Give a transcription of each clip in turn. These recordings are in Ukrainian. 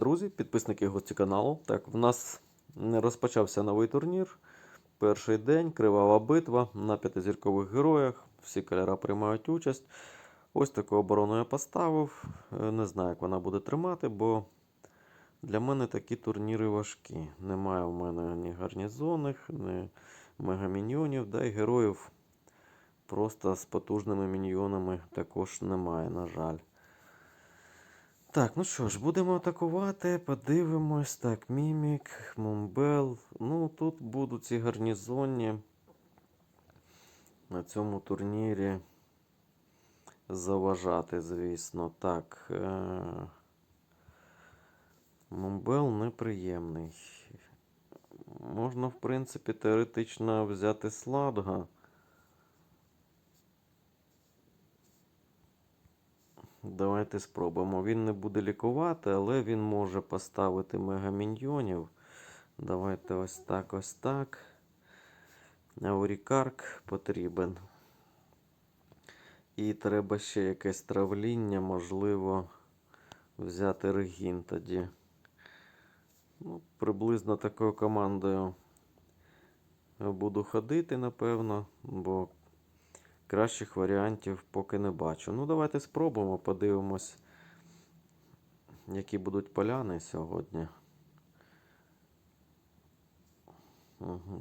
друзі, підписники гості каналу. Так, в нас розпочався новий турнір. Перший день, кривава битва на п'ятизіркових героях. Всі кольори приймають участь. Ось таку оборону я поставив. Е, Не знаю, як вона буде тримати, бо для мене такі турніри важкі. Немає в мене ні гарнізонних, ні мегаміньйонів, да й героїв просто з потужними міньйонами також немає, на жаль. Так, ну що ж, будемо атакувати, подивимось. Так, Мімік, Мумбел. Ну, тут будуть ці гарнізонні на цьому турнірі заважати, звісно. Так. Е- Мумбел неприємний. Можна, в принципі, теоретично взяти сладга. Давайте спробуємо. Він не буде лікувати, але він може поставити мегаміньйонів. Давайте ось так, ось так. Аурікарк потрібен. І треба ще якесь травління, можливо, взяти регін тоді. Ну, приблизно такою командою буду ходити, напевно, бо кращих варіантів поки не бачу. Ну, давайте спробуємо, подивимось, які будуть поляни сьогодні.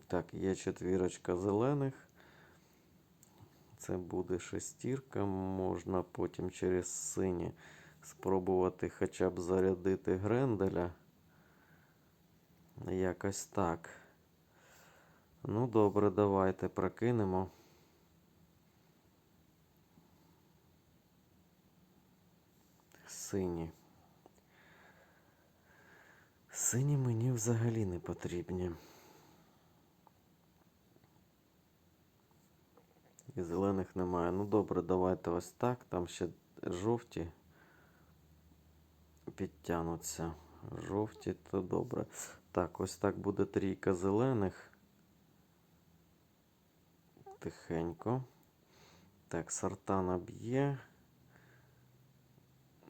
Так, є четвірочка зелених. Це буде шестірка. Можна потім через сині спробувати хоча б зарядити Гренделя. Якось так. Ну, добре, давайте прокинемо. Сині. Сині мені взагалі не потрібні. І зелених немає. Ну добре, давайте ось так. Там ще жовті підтягнуться. Жовті, то добре. Так, ось так буде трійка зелених. Тихенько. Так, сартана б'є.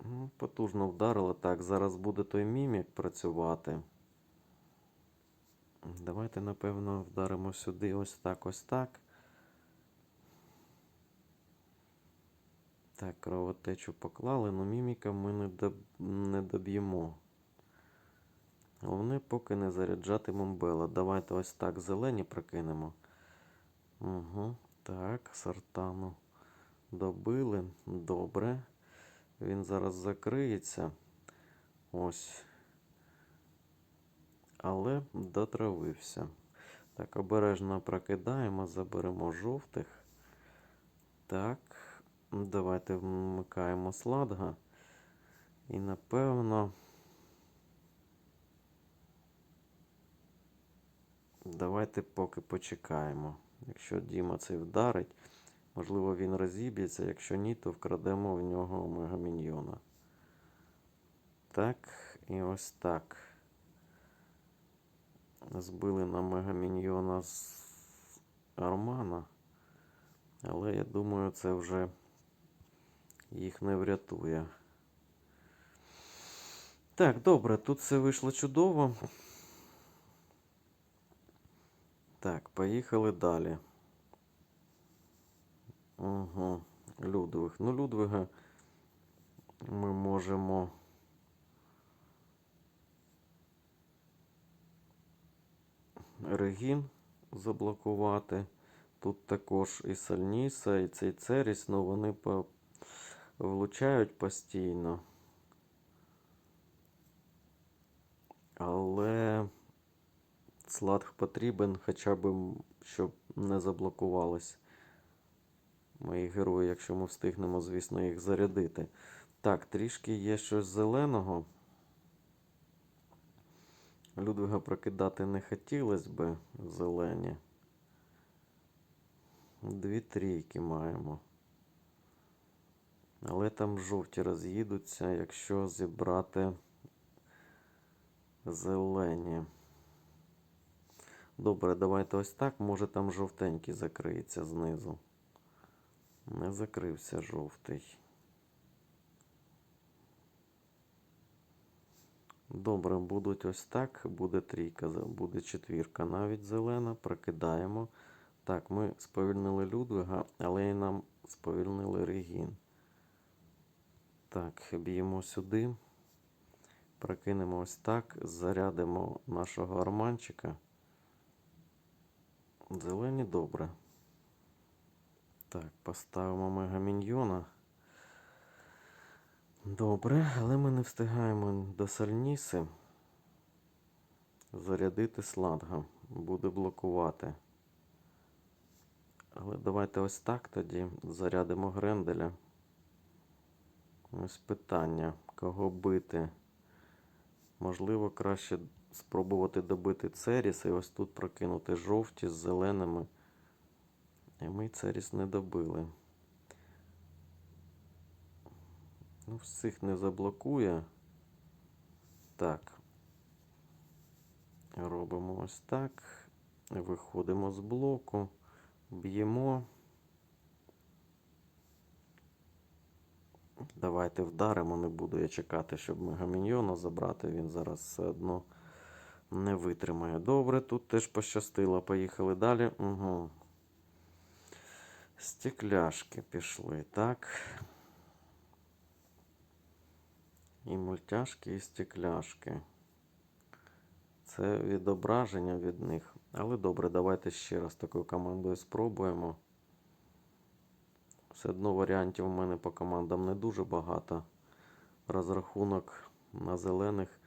Ну, Потужно вдарило. Так, зараз буде той мімік працювати. Давайте, напевно, вдаримо сюди ось так, ось так. Так, кровотечу поклали, але міміка ми не, доб... не доб'ємо. Головне, поки не заряджати Момбела. Давайте ось так зелені прокинемо. Угу, Так, сартану добили. Добре. Він зараз закриється. Ось. Але дотравився. Так, обережно прокидаємо, заберемо жовтих. Так. Давайте вмикаємо сладга. І напевно. Давайте поки почекаємо. Якщо Діма цей вдарить, можливо, він розіб'ється. Якщо ні, то вкрадемо в нього мегаміньйона. Так, і ось так. Збили на мегаміньйона з Армана. Але я думаю, це вже їх не врятує. Так, добре, тут все вийшло чудово. Так, поїхали далі. Угу. Людвиг. Ну, Людвига ми можемо. Регін заблокувати. Тут також і Сальніса, і цей Церіс, ну вони по... влучають постійно. Але сладг потрібен хоча б, щоб не заблокувались мої герої, якщо ми встигнемо, звісно, їх зарядити. Так, трішки є щось зеленого. Людвига прокидати не хотілося би зелені. Дві трійки маємо. Але там жовті роз'їдуться, якщо зібрати зелені. Добре, давайте ось так. Може там жовтенький закриється знизу. Не закрився жовтий. Добре, будуть ось так, буде трійка, буде четвірка. Навіть зелена, прокидаємо. Так, ми сповільнили Людвига, але і нам сповільнили Регін. Так, б'ємо сюди. Прокинемо ось так, зарядимо нашого арманчика. Зелені добре. Так, поставимо мегаміньйона. Добре, але ми не встигаємо до Сальніси зарядити сладга. Буде блокувати. Але давайте ось так тоді зарядимо Гренделя. Ось питання, кого бити. Можливо, краще спробувати добити Церіс і ось тут прокинути жовті з зеленими. І ми Церіс не добили. Ну, всіх не заблокує. Так. Робимо ось так. Виходимо з блоку. Б'ємо. Давайте вдаримо, не буду я чекати, щоб мегаміньйона забрати. Він зараз все одно не витримає. Добре, тут теж пощастило. Поїхали далі. Угу. Стекляшки пішли, так. І мультяшки, і стекляшки. Це відображення від них. Але добре, давайте ще раз такою командою спробуємо. Все одно варіантів у мене по командам не дуже багато. Розрахунок на зелених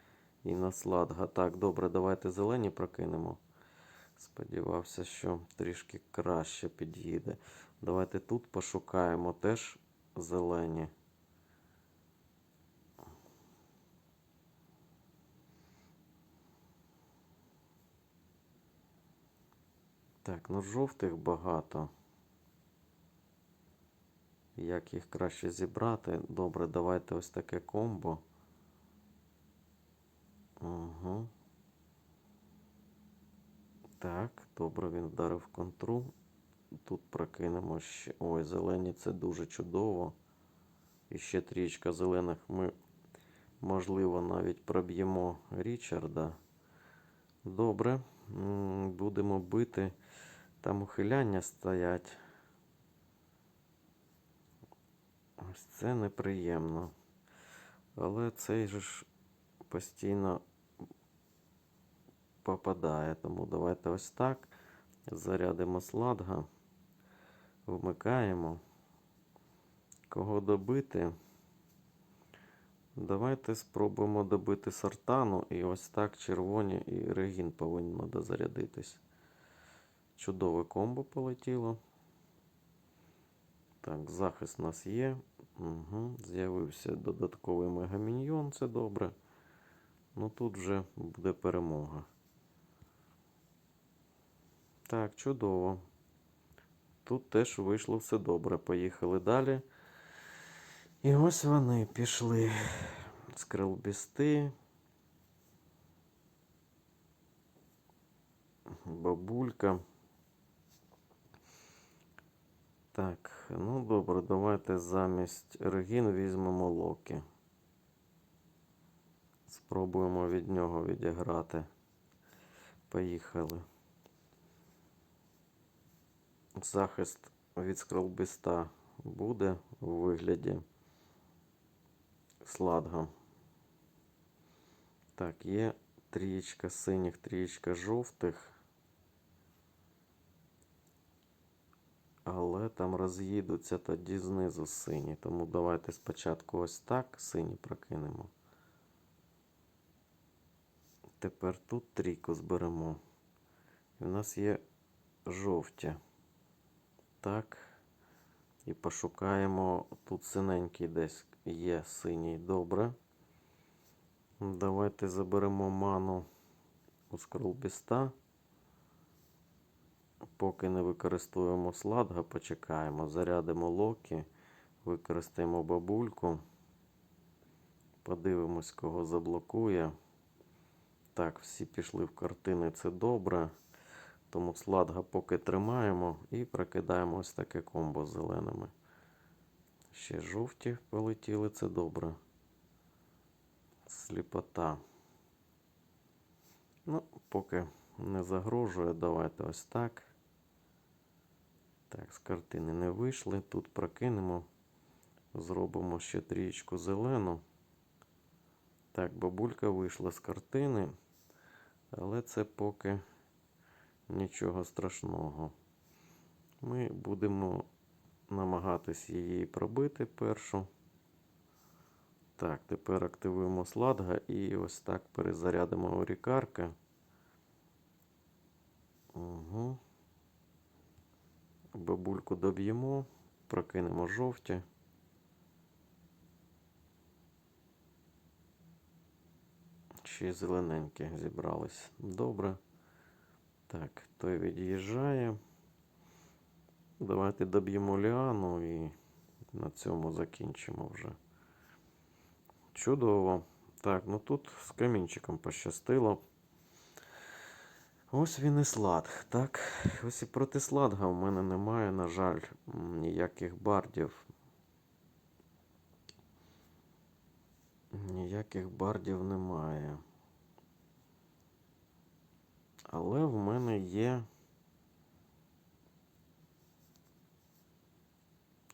і на сладга. Так, добре, давайте зелені прокинемо. Сподівався, що трішки краще під'їде. Давайте тут пошукаємо теж зелені. Так, ну жовтих багато. Як їх краще зібрати? Добре, давайте ось таке комбо. Угу. Так, добре, він вдарив контру. Тут прокинемо ще. Ой, зелені це дуже чудово. І ще трічка зелених. Ми, можливо, навіть проб'ємо Річарда. Добре. Будемо бити. Там ухиляння стоять. Ось це неприємно. Але цей же ж постійно попадає. Тому давайте ось так. Зарядимо сладга. Вмикаємо. Кого добити? Давайте спробуємо добити сартану. І ось так червоні і регін повинно дозарядитись. Чудове комбо полетіло. Так, захист у нас є. Угу. З'явився додатковий мегаміньйон, це добре. Ну тут вже буде перемога. Так, чудово. Тут теж вийшло все добре. Поїхали далі. І ось вони пішли. Скрилбісти. Бабулька. Так, ну добре, давайте замість Регін візьмемо Локі. Спробуємо від нього відіграти. Поїхали. Захист від скролбіста буде у вигляді сладга. Так, є трієчка синіх, трієчка жовтих. Але там роз'їдуться тоді знизу сині. Тому давайте спочатку ось так сині прокинемо. Тепер тут трійку зберемо. І в нас є жовті. Так. І пошукаємо. Тут синенький десь є синій. Добре. Давайте заберемо ману у скролбіста. Поки не використовуємо сладга, почекаємо. Зарядимо локі, використаємо бабульку. Подивимось, кого заблокує. Так, всі пішли в картини, це добре. Тому сладга поки тримаємо і прокидаємо ось таке комбо з зеленими. Ще жовті полетіли, це добре. Сліпота. Ну, поки не загрожує, давайте ось так. Так, з картини не вийшли. Тут прокинемо. Зробимо ще трієчку зелену. Так, бабулька вийшла з картини. Але це поки нічого страшного. Ми будемо намагатись її пробити першу. Так, тепер активуємо сладга і ось так перезарядимо орікарка. Угу. Бабульку доб'ємо, прокинемо жовті. Ще зелененькі зібрались. Добре. Так, той від'їжджає. Давайте доб'ємо Ліану і на цьому закінчимо вже. Чудово. Так, ну тут з камінчиком пощастило. Ось він і сладг. Так, ось і проти сладга в мене немає, на жаль, ніяких бардів. Ніяких бардів немає. Але в мене є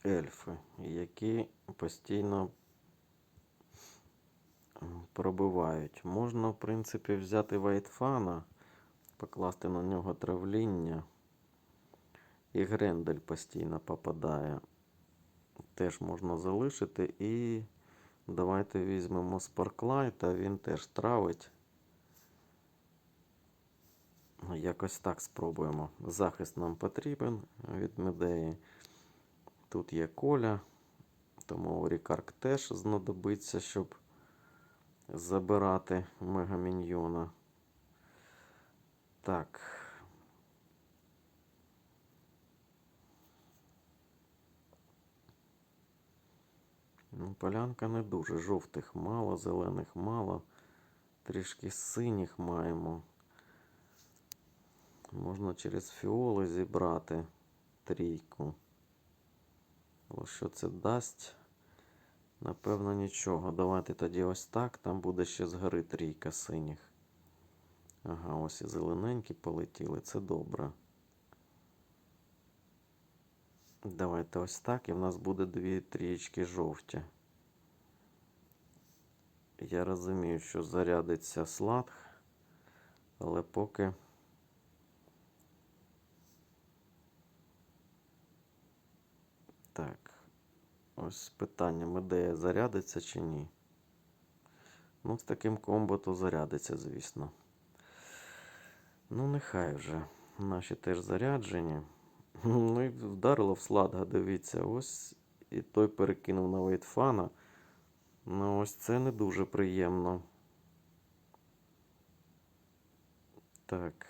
ельфи, які постійно пробивають. Можна, в принципі, взяти Вайтфана, покласти на нього травління. І Грендель постійно попадає. Теж можна залишити. І давайте візьмемо Спарклайта, він теж травить. Якось так спробуємо. Захист нам потрібен від медеї. Тут є коля, тому Рікарк теж знадобиться, щоб забирати мегаміньйона. Так. Ну, полянка не дуже. Жовтих мало, зелених мало. Трішки синіх маємо. Можна через фіоли зібрати трійку. Але що це дасть? Напевно, нічого. Давайте тоді ось так. Там буде ще згори трійка синіх. Ага, ось і зелененькі полетіли. Це добре. Давайте ось так. І в нас буде дві трієчки жовті. Я розумію, що зарядиться сладг, але поки. Так. Ось питання, медея зарядиться чи ні? Ну, з таким комбо то зарядиться, звісно. Ну, нехай вже. Наші теж заряджені. Ну і вдарило в сладга, дивіться. Ось і той перекинув на Вейтфана. Ну, ось це не дуже приємно. Так.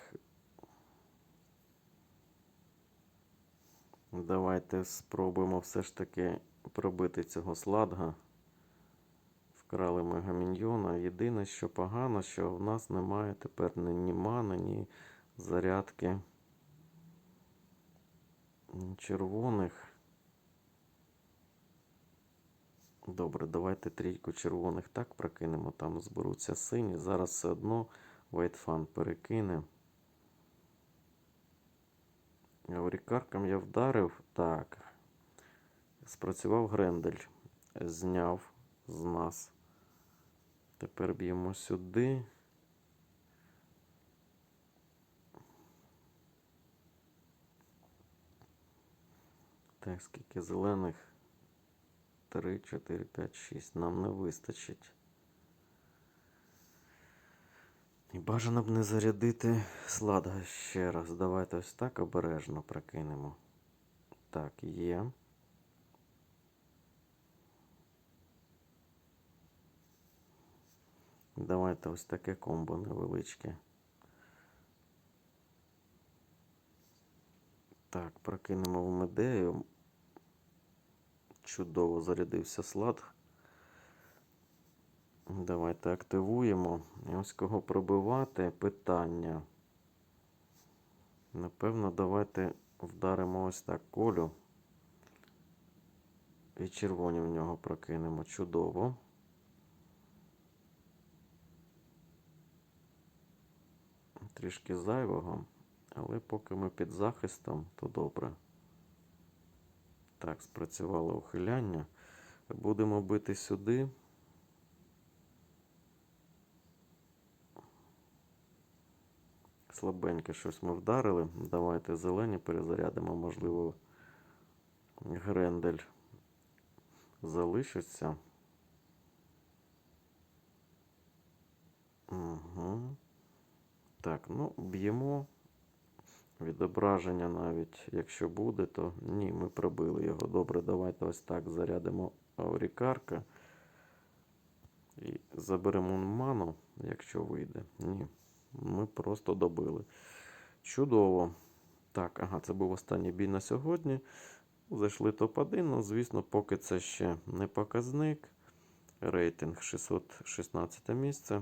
Давайте спробуємо все ж таки пробити цього сладга. Вкрали мегаміньйона. Єдине, що погано, що в нас немає тепер ні, мани, ні зарядки червоних. Добре, давайте трійку червоних так прокинемо. Там зберуться сині. Зараз все одно Вайтфан перекине. Аурікарком я вдарив. Так. Спрацював Грендель. Зняв з нас. Тепер б'ємо сюди. Так, скільки зелених? 3, 4, 5, 6. Нам не вистачить. І бажано б не зарядити сладга ще раз. Давайте ось так обережно прокинемо. Так, є. Давайте ось таке комбо невеличке. Так, прокинемо в медею. Чудово зарядився слад. Давайте активуємо. І ось кого пробивати питання. Напевно, давайте вдаримо ось так колю. І червоні в нього прокинемо. Чудово. Трішки зайвого, але поки ми під захистом, то добре. Так, спрацювало ухиляння. Будемо бити сюди. Слабеньке щось ми вдарили. Давайте зелені перезарядимо, можливо, Грендель залишиться. Угу. Так, ну, б'ємо. Відображення навіть, якщо буде, то ні, ми пробили його. Добре, давайте ось так зарядимо аурікарка. І заберемо ману, якщо вийде. Ні. Ми просто добили. Чудово. Так, ага, це був останній бій на сьогодні. Зайшли топ-1. Ну, звісно, поки це ще не показник. Рейтинг 616 місце.